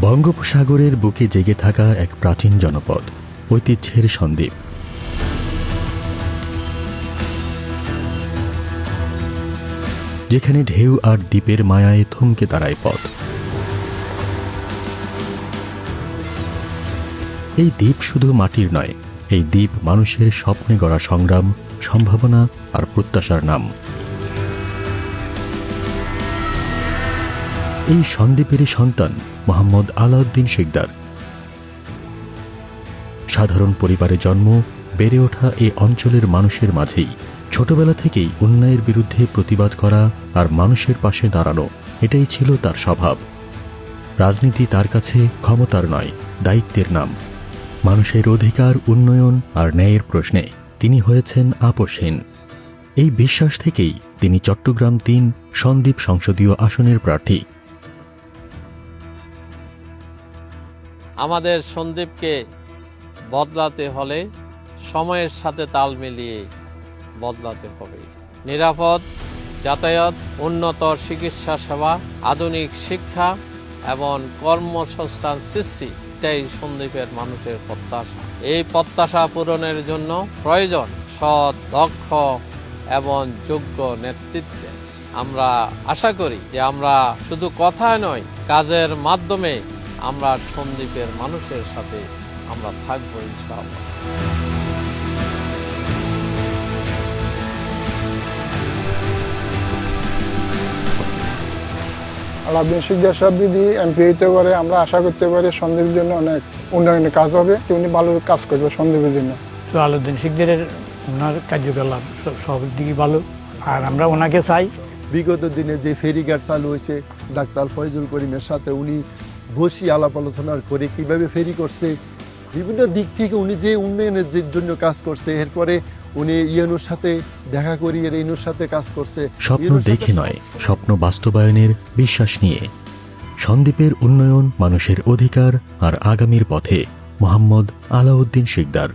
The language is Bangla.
বঙ্গোপসাগরের বুকে জেগে থাকা এক প্রাচীন জনপদ, ঐতিহ্যের সন্দ্বীপ। যেখানে ঢেউ আর দ্বীপের মায়ায় থমকে দাঁড়ায় পথ। এই দ্বীপ শুধু মাটির নয়, এই দ্বীপ মানুষের স্বপ্নে গড়া সংগ্রাম, সম্ভাবনা আর প্রত্যাশার নাম। এই সন্দ্বীপেরই সন্তান মোহাম্মদ আলাউদ্দিন শিকদার। সাধারণ পরিবারে জন্ম, বেড়ে ওঠা এই অঞ্চলের মানুষের মাঝেই ছোটবেলা থেকেই অন্যায়ের বিরুদ্ধে প্রতিবাদ করা আর মানুষের পাশে দাঁড়ানো, এটাই ছিল তার স্বভাব। রাজনীতি তার কাছে ক্ষমতার নয়, দায়িত্বের নাম। মানুষের অধিকার, উন্নয়ন আর ন্যায়ের প্রশ্নে তিনি হয়েছেন আপোষহীন। এই বিশ্বাস থেকেই তিনি চট্টগ্রাম তিন সন্দ্বীপ সংসদীয় আসনের প্রার্থী আমাদের সন্দীপকে বদলাতে হলে সময়ের সাথে তাল মিলিয়ে বদলাতে হবে। নিরাপদ, যাতায়াত, উন্নত চিকিৎসা সেবা, আধুনিক শিক্ষা এবং কর্মসংস্থান সৃষ্টি এটাই সন্দীপের মানুষের প্রত্যাশা। এই প্রত্যাশা পূরণের জন্য প্রয়োজন সৎ, দক্ষ এবং যোগ্য নেতৃত্বে। আমরা আশা করি যে আমরা শুধু কথায় নয়, কাজের মাধ্যমে আমরা সন্দীপের মানুষের সাথে আমরা থাকব ইনশাআল্লাহ। আলাউদ্দিন শিকদার সাহেব যদি হইতে আমরা আশা করতে পারি সন্দীপের জন্য অনেক উন্নয়নের কাজ হবে। উনি ভালো কাজ করবে সন্দীপের জন্য। তো আলাউদ্দিন শিকদারের ওনার কার্যকলাপ সব- সব দিকে ভালো। আর আমরা ওনাকে চাই। বিগত দিনে যে ফেরিঘাট চালু হয়েছে ডাক্তার ফয়জুল করিমের সাথে উনি বসি আলাপ আলোচনা করে কীভাবে ফেরি করছে বিভিন্ন দিক থেকে উনি যে উন্নয়নের জন্য কাজ করছে এরপরে উনি ইয়নুর সাথে দেখা করি ইনুর সাথে কাজ করছে। স্বপ্ন দেখে নয় স্বপ্ন বাস্তবায়নের বিশ্বাস নিয়ে। সন্দ্বীপের উন্নয়ন মানুষের অধিকার আর আগামীর পথে। মোহাম্মদ আলাউদ্দিন শিকদার।